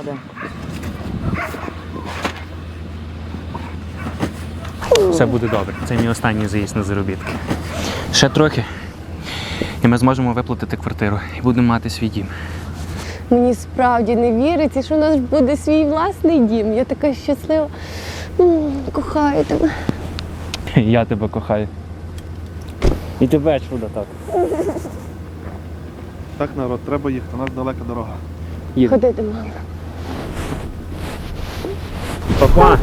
Один. Все буде добре. Це мій останній заїзд на заробітки. Ще трохи. І ми зможемо виплатити квартиру і будемо мати свій дім. Мені справді не віриться, що у нас буде свій власний дім. Я така щаслива. М, Кохаю тебе. Я тебе кохаю. І тебе чудо так. Так, народ, треба їхати, у нас далека дорога. Ходити, мама. Папа!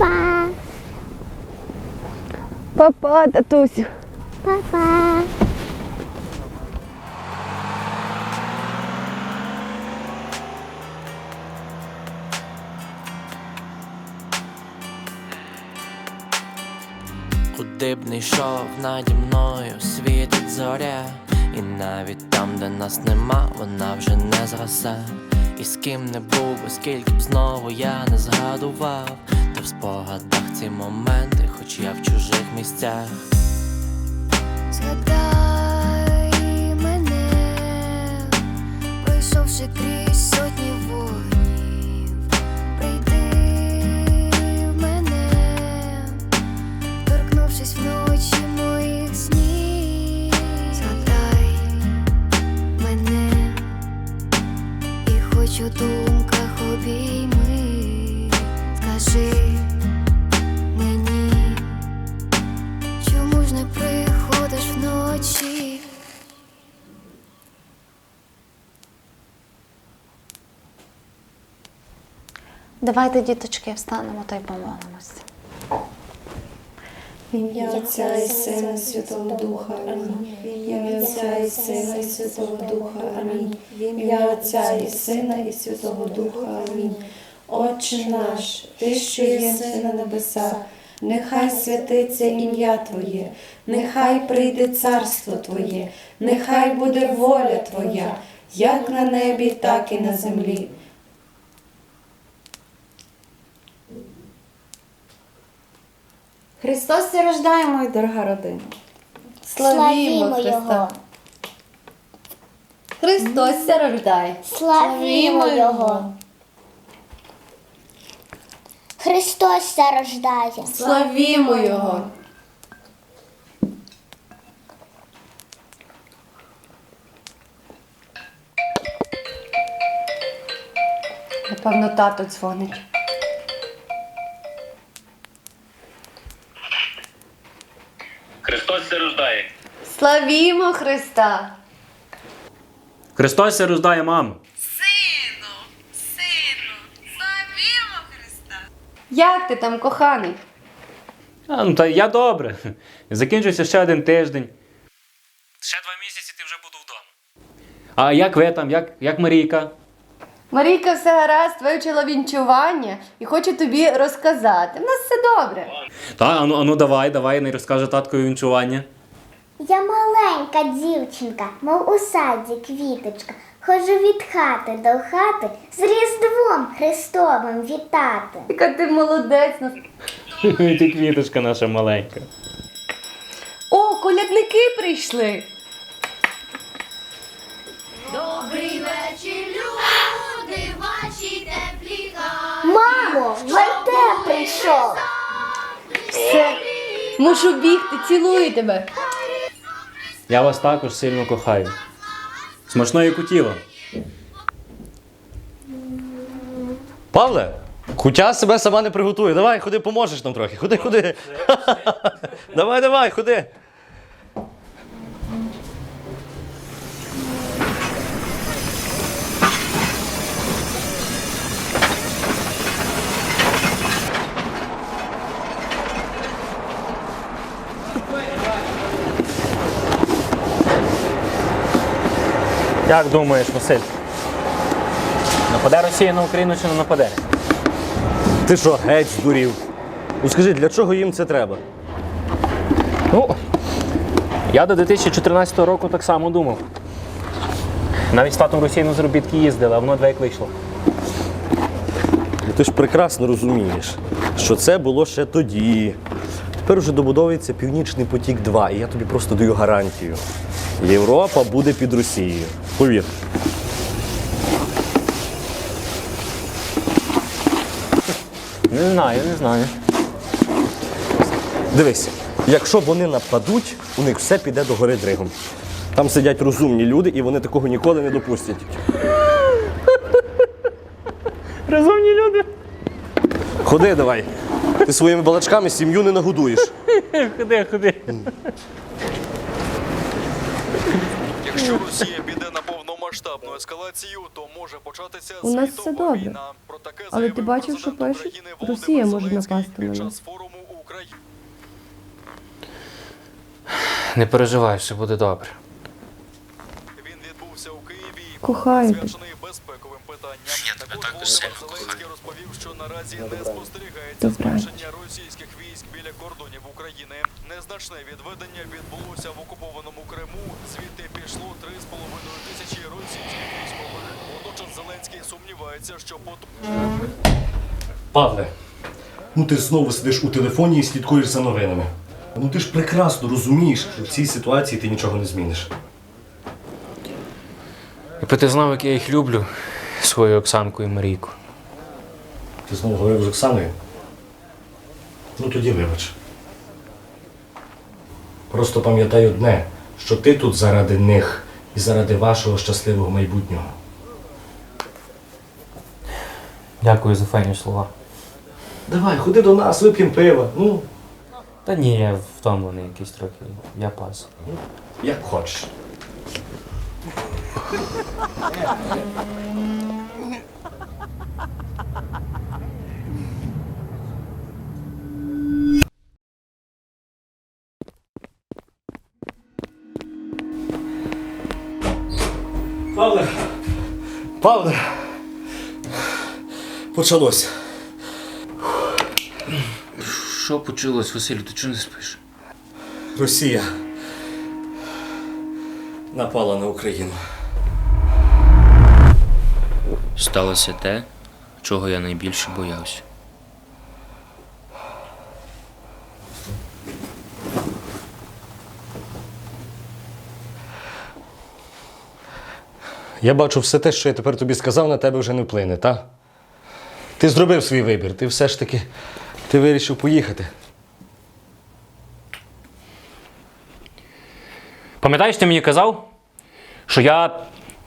Папа, татусю. Куди б не йшов наді мною, світить зоря, і навіть там, де нас нема, вона вже не зросте. І з ким не був, би, скільки б знову я не згадував, та в спогадах ці моменти, хоч я в чужих місцях. Згадай мене, пройшовши крізь сотні вогнів, прийди в мене, торкнувшись вночі хоч у думках обійми, скажи мені. Чому ж не приходиш вночі? Давайте, діточки, встанемо та й помолимося. Ім'я Отця і Сина Святого Духа. Амінь. Ім'я Отця і Сина і Святого Духа. Амінь. Ім'я Отця і Сина і Святого Духа. Амінь. Отче наш, Ти, що єси на небесах, нехай святиться ім'я Твоє, нехай прийде царство Твоє, нехай буде воля Твоя, як на небі, так і на землі. Христос ся рождає, моя дорога родина. Славімо Його! Христос ся рождає. Славімо Його! Христос ся рождає! Славімо Його. Напевно, тато дзвонить. Славімо Христа! Христос се рождає, мам! Як ти там, коханий? А, ну та я добре. Закінчився ще один тиждень. Ще два місяці ти вже буду вдома. А як ви там? Як, як Марійка? Марійка, все гаразд, вивчила вінчування і хочу тобі розказати. У нас все добре. Та, ану, ану давай, давай, не розкаже таткові вінчування. Я маленька дівчинка, мов у саді квіточка. Ходжу від хати до хати з Різдвом Христовим вітати. Яка ти молодець. Ти квіточка наша маленька. О, колядники прийшли. Мамо, вертеп прийшов. Все. Мушу бігти, цілую тебе. Я вас також сильно кохаю. Смачної кутіла. Павле, кутя себе сама не приготує. Давай, ходи, поможеш нам трохи. Ходи, ходи. давай, давай, ходи. Як думаєш, Василь? Нападе Росія на Україну чи не нападе? Ти що, геть здурів? Ну скажи, для чого їм це треба? Ну, я до 2014 року так само думав. Навіть з татом Росії на заробітки їздили, а воно двоє вийшло. Ну, Ти ж прекрасно розумієш, що це було ще тоді. Тепер уже добудовується Північний потік 2, і я тобі просто даю гарантію. Європа буде під Росією. Повір. Не знаю, не знаю. Дивись, якщо вони нападуть, у них все піде до гори дригом. Там сидять розумні люди, і вони такого ніколи не допустять. Розумні люди. Ходи давай. Ти своїми балачками сім'ю не нагодуєш. Ходи, ходи. Якщо Росія піде на повномасштабну ескалацію, то може початися У нас світова все добре. війна. Про таке Але ти заявив бачив, що президент пишуть? України Росія може Зеленський напасти під на нас. час форуму України. Не переживай, все буде добре. Він відбувся у Києві і Кохаю тебе. присвячений безпековим питанням. Я тебе Також також Володимир сильно Зеленський кохаю. розповів, що наразі не спостерігається зменшення російських військ біля кордонів України. Незначне відведення відбулося в окупованому Криму. Звідти пішло 3,5 тисячі російських військових. Водночас Зеленський сумнівається, що по Павле, ну ти знову сидиш у телефоні і слідкуєш за новинами. Ну ти ж прекрасно розумієш, що в цій ситуації ти нічого не зміниш. Якби ти знав, як я їх люблю, свою Оксанку і Марійку. Ти знову говорив з Оксаною? Ну тоді вибач. Просто пам'ятай одне, що ти тут заради них і заради вашого щасливого майбутнього. Дякую за файні слова. Давай, ходи до нас, вип'ємо пива. Ну, Та ні, я втомлений якийсь трохи. Я пас. як хочеш. Павле! Павле! Почалось. Що почалось, Василю, ти чого не спиш? Росія напала на Україну. Сталося те, чого я найбільше боявся. Я бачу все те, що я тепер тобі сказав, на тебе вже не вплине, та? Ти зробив свій вибір, ти все ж таки ти вирішив поїхати. Пам'ятаєш, ти мені казав, що я.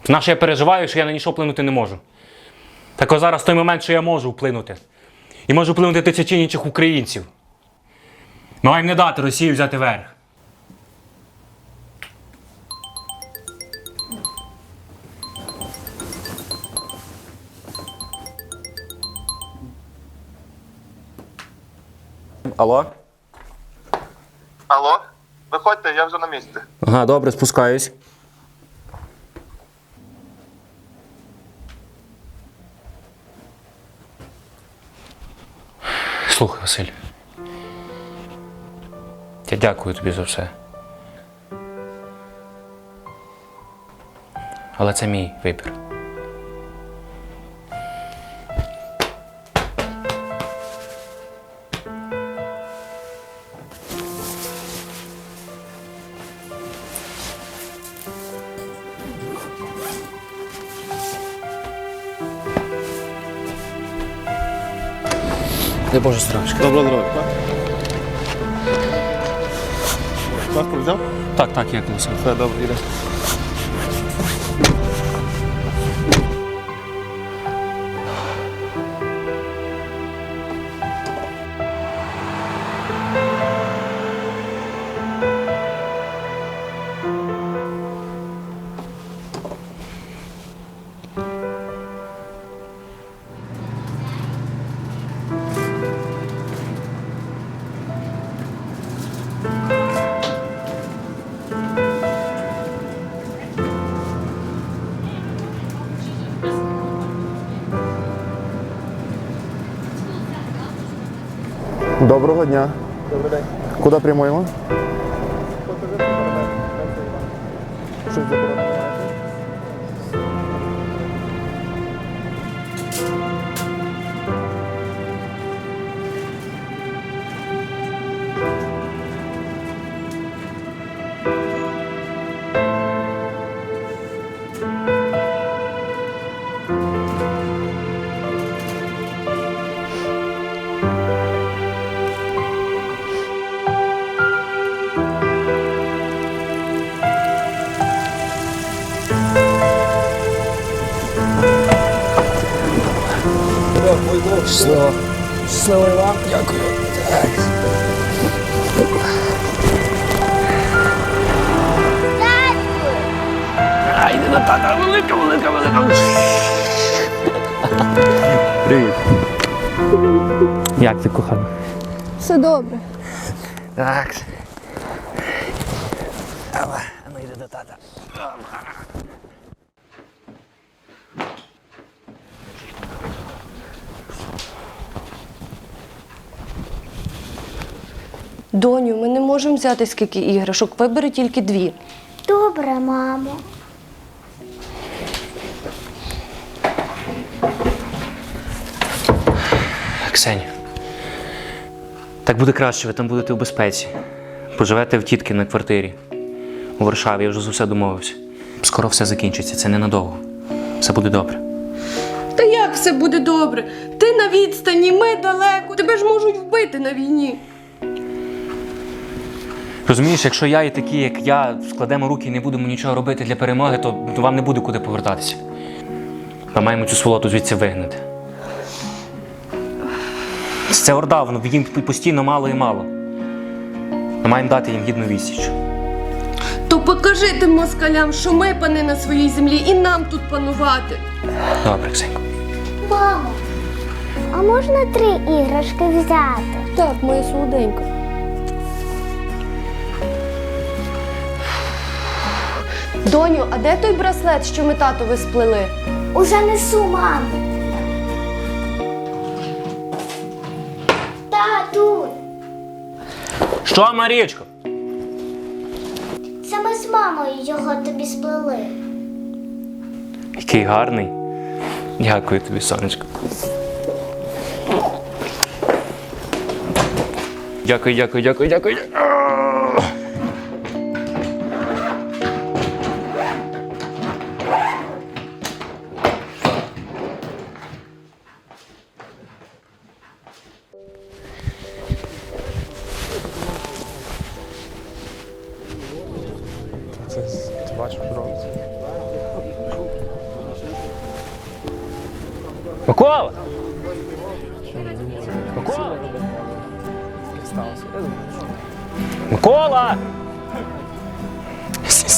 На що я переживаю, що я на нічого вплинути не можу. Так ось зараз той момент, що я можу вплинути. І можу вплинути тисячі інших українців. Ми маємо не дати Росії взяти верх. Алло? Алло? Виходьте, я вже на місці. Ага, добре, спускаюсь. Слухай, Василь. Я дякую тобі за все. Але це мій вибір. Дай Боже страшно. Добро дороги, так? Паспорт взяв? Так, так, як усе. Все, добре, Щось заборонено. Дякую. А, йди до тата, велика, велика, велика. Привіт. Як ти, кохана? Все добре. Так. Давай, ну йди до тата. Доню, ми не можемо взяти скільки іграшок, вибери тільки дві. Добре, мамо. Ксень. Так буде краще, ви там будете в безпеці. Поживете в тітки на квартирі. У Варшаві, я вже за все домовився. Скоро все закінчиться, це ненадовго. Все буде добре. Та як все буде добре? Ти на відстані, ми далеко, тебе ж можуть вбити на війні. Розумієш, якщо я і такі, як я, складемо руки і не будемо нічого робити для перемоги, то, вам не буде куди повертатися. Ми маємо цю сволоту звідси вигнати. Це орда, воно їм постійно мало і мало. Ми маємо дати їм гідну відсіч. То покажи тим москалям, що ми пани на своїй землі і нам тут панувати. Добре, Ксенько. Мамо, а можна три іграшки взяти? Так, моя солоденька. Доню, а де той браслет, що ми татові сплели? Уже несу, мамо. Тату, Що, Марічко? це ми з мамою його тобі сплели. Який гарний. Дякую тобі, сонечко. Дякую, дякую, дякую, дякую.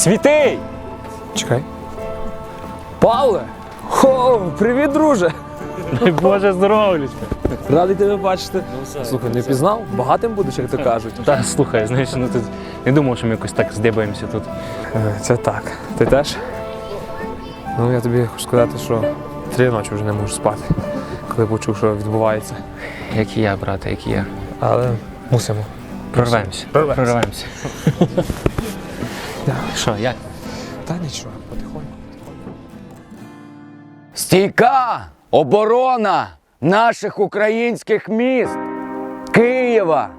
С- Святий! Чекай. Павле! Хо, привіт, друже! Боже здоров'ячка! Радий тебе бачити. Слухай, не пізнав? Багатим будеш, як то кажуть. Та слухай, знаєш, ну ти не думав, що ми якось так здибаємося тут. Е, Це так. Ти теж? Ну, я тобі хочу сказати, що три ночі вже не можу спати, коли почув, що відбувається. Як і я, брате, як і я. Але мусимо. Прорвемося. Прорвемося. Що, як? Та нічого, потихоньку. Стійка оборона наших українських міст Києва,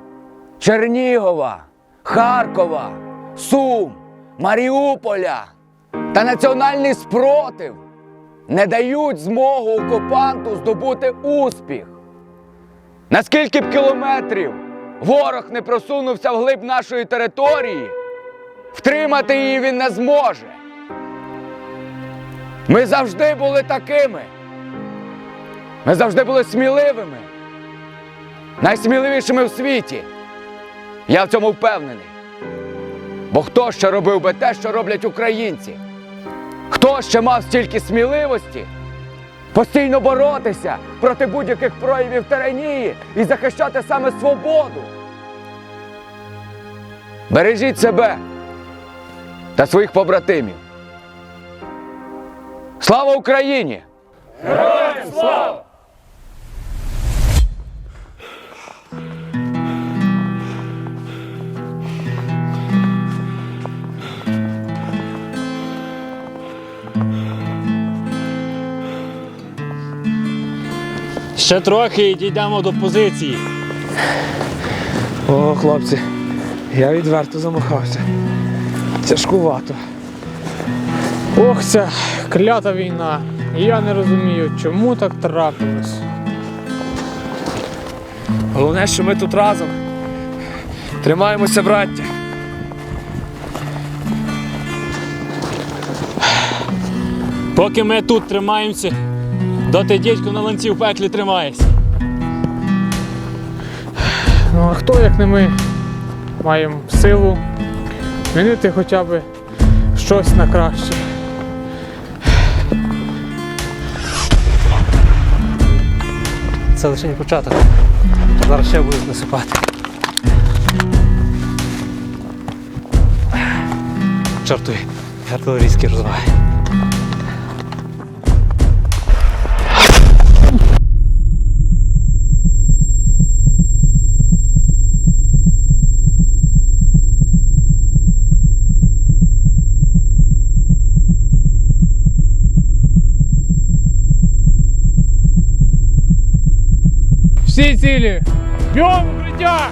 Чернігова, Харкова, Сум, Маріуполя та національний спротив не дають змогу окупанту здобути успіх. Наскільки б кілометрів ворог не просунувся вглиб нашої території, втримати її він не зможе. Ми завжди були такими. Ми завжди були сміливими. Найсміливішими в світі. Я в цьому впевнений. Бо хто ще робив би те, що роблять українці? Хто ще мав стільки сміливості постійно боротися проти будь-яких проявів тиранії і захищати саме свободу? Бережіть себе та своїх побратимів. Слава Україні! Героям слава! Ще трохи і дійдемо до позиції. О, хлопці, я відверто замахався. Тяжкувато. Ох, ця клята війна. Я не розумію, чому так трапилось. Головне, що ми тут разом. Тримаємося, браття. Поки ми тут тримаємося, доти дідько на ланці в пеклі тримається. Ну а хто, як не ми, маємо силу змінити хоча б щось на краще. Це лише не початок. Зараз ще будуть насипати. Чортуй, артилерійські розваги. Всі цілі! Бьом укриття!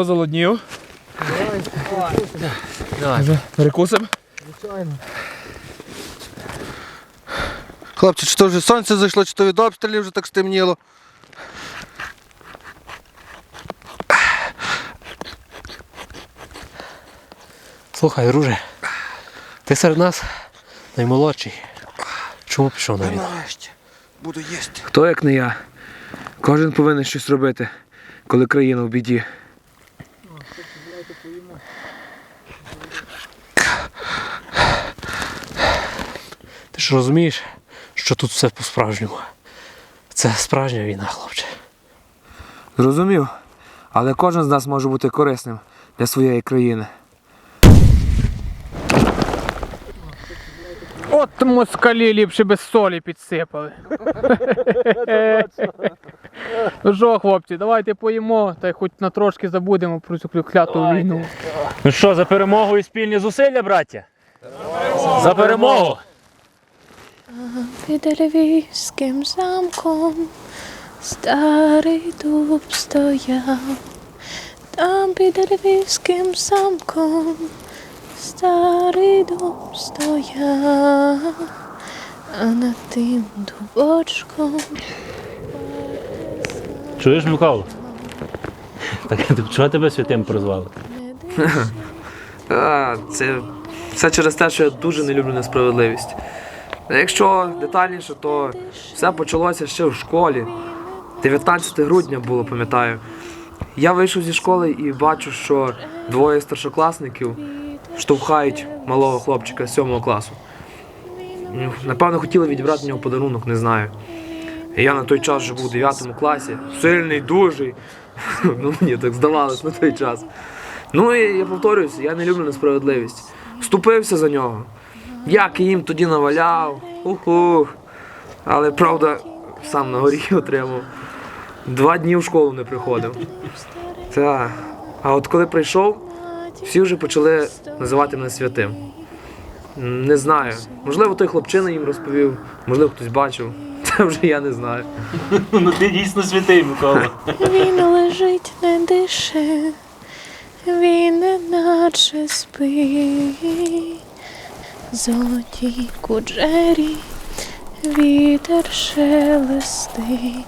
Хто залоднів? Давай. Перекусимо? Звичайно. Хлопці, чи то вже сонце зайшло, чи то від обстрілів вже так стемніло. Слухай, друже, ти серед нас наймолодший. Чому пішов на війну? Буду їсти. Хто як не я? Кожен повинен щось робити, коли країна в біді. Ж розумієш, що тут все по-справжньому. Це справжня війна, хлопче. Зрозумів. Але кожен з нас може бути корисним для своєї країни. От москалі ліпше без солі підсипали. Ну що, хлопці, давайте поїмо, та й хоч на трошки забудемо про цю кляту війну. Ну що, за перемогу і спільні зусилля, браття? За перемогу! Під львівським замком старий дуб стояв, там під львівським замком старий дуб стояв, а над тим дубочком Чуєш, Микола? Так чого тебе святим прозвали? А, це все через те, що я дуже не люблю несправедливість. Якщо детальніше, то все почалося ще в школі. 19 грудня було, пам'ятаю. Я вийшов зі школи і бачу, що двоє старшокласників штовхають малого хлопчика з 7 класу. Ну, Напевно, хотіли відібрати в нього подарунок, не знаю. Я на той час вже був у 9 класі, сильний, дужий. Ну, мені так здавалось на той час. Ну і я повторююся, я не люблю несправедливість. Вступився за нього. Як їм тоді наваляв. Уху. Але правда, сам на горі отримав. Два дні в школу не приходив. Та. А от коли прийшов, всі вже почали називати мене святим. Не знаю. Можливо, той хлопчина їм розповів, можливо, хтось бачив. Це вже я не знаю. Ну ти дійсно святий, Микола. Він лежить, не дише, він не наче спить. Золоті куджері, вітер шелестить.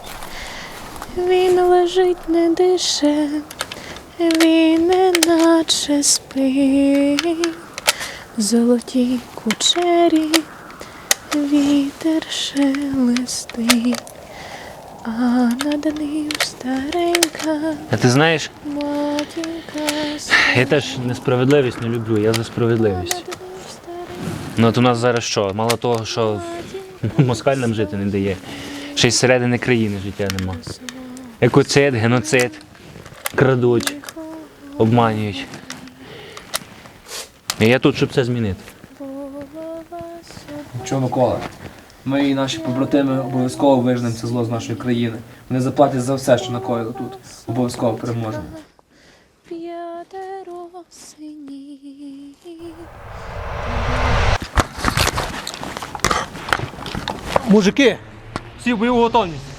Він лежить, не дише, він не наче спить. Золоті кучері, вітер шелестить. А над ним старенька А ти знаєш, матінка я теж несправедливість не люблю, я за справедливість. Ну от у нас зараз що? Мало того, що москаль нам жити не дає. Ще й зсередини країни життя нема. Екоцид, геноцид, крадуть, обманюють. І я тут, щоб це змінити. Чого, Микола? Ми і наші побратими обов'язково вижнемо це зло з нашої країни. Вони заплатять за все, що накоїли тут. Обов'язково переможемо. п'ятеро синів. Мужики, всі в бойову готовність.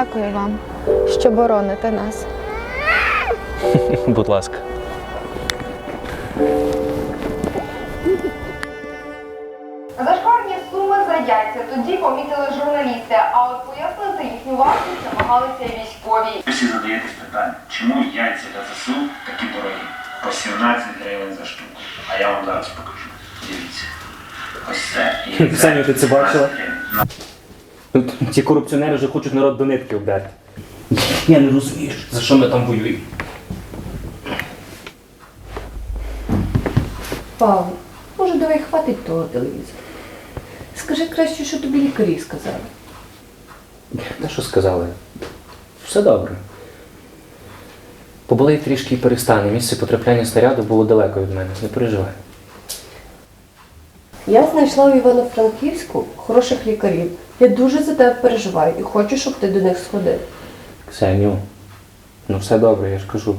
Дякую вам, що бороните нас. Будь ласка. Зашкварні суми за яйця тоді помітили журналісти, а от пояснити їхню вартість намагалися військові. Ви всі задаєтесь питання, чому яйця для ЗСУ такі дорогі? По 17 гривень за штуку. А я вам зараз покажу. Дивіться. Ось це. І Саню, ти це бачила? 17 гривень. Тут ці корупціонери вже хочуть народ до нитки обдати. Я не розумію, за що ми там воюємо. Павло, може давай хватить того телевізора. Скажи краще, що тобі лікарі сказали. Та що сказали? Все добре. Поболить трішки і перестане. Місце потрапляння снаряду було далеко від мене. Не переживай. Я знайшла у Івано-Франківську хороших лікарів. Я дуже за тебе переживаю і хочу, щоб ти до них сходив. Ксеню, ну все добре, я ж кажу.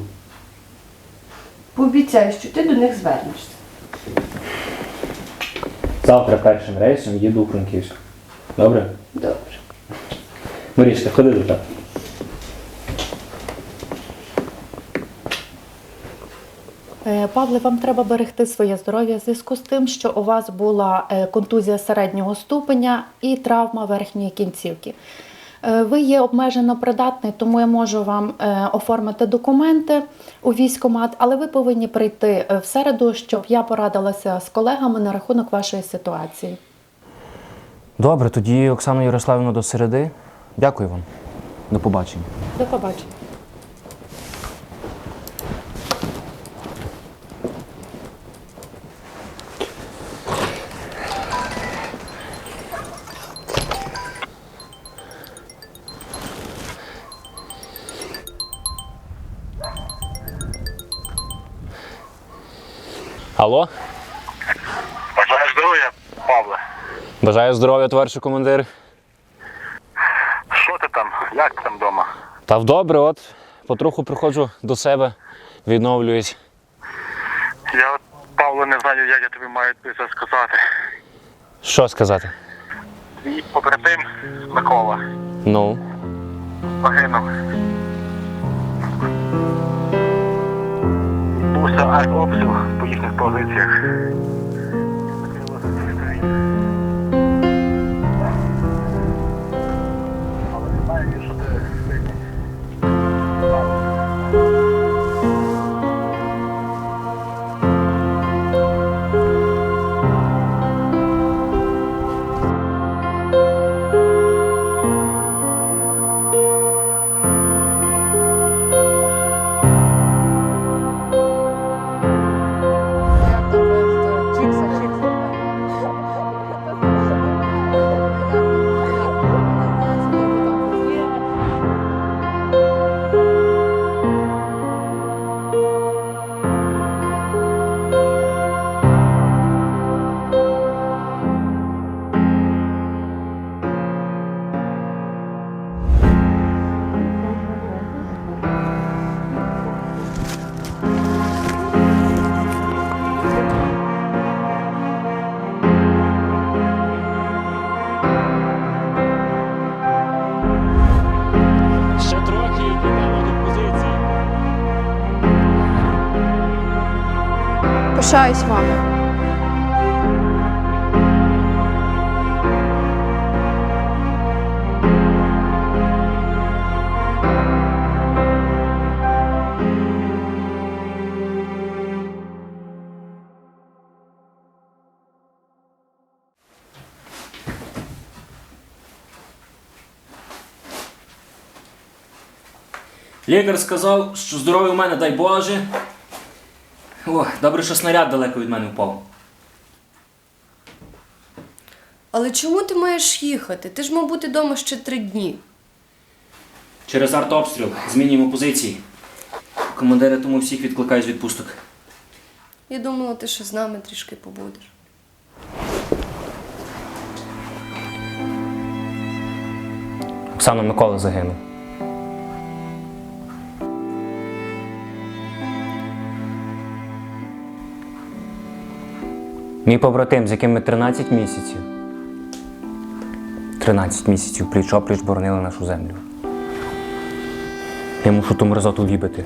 Пообіцяю, що ти до них звернешся. Завтра першим рейсом їду у Франківськ. Добре? Добре. Марішка, ходи до тебе. Павле, вам треба берегти своє здоров'я в зв'язку з тим, що у вас була е, контузія середнього ступеня і травма верхньої кінцівки. Е, Ви є обмежено придатний, тому я можу вам е, оформити документи у військкомат, але ви повинні прийти в середу, щоб я порадилася з колегами на рахунок вашої ситуації. Добре, тоді Оксана Ярославівна до середи. Дякую вам. До побачення. До побачення. Алло? Бажаю здоров'я, Павле. Бажаю здоров'я, товаришу командир. Що ти там? Як ти там вдома? Та добре, от потроху приходжу до себе, відновлююсь. Я от, Павло, не знаю, як я тобі маю це сказати. Що сказати? Твій побратим Микола Ну. загинув. Відбувся артобстріл по їхніх позиціях. Пишаюсь вами. Лікар сказав, що здоров'я у мене, дай Боже. О, добре, що снаряд далеко від мене впав. Але чому ти маєш їхати? Ти ж мав бути вдома ще три дні. Через артобстріл змінюємо позиції. Командири тому всіх відкликають з відпусток. Я думала, ти ще з нами трішки побудеш. Оксана Микола загинув. Мій побратим, з яким ми 13 місяців. 13 місяців пліч-опліч боронили нашу землю. Я мушу ту мерзоту вібити.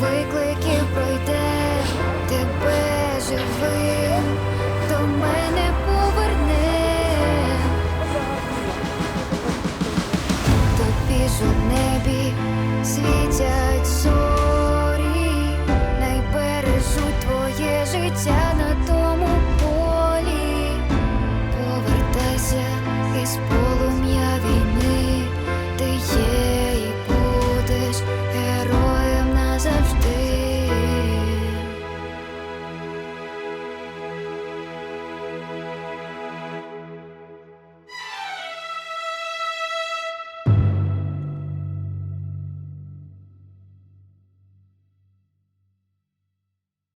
викликів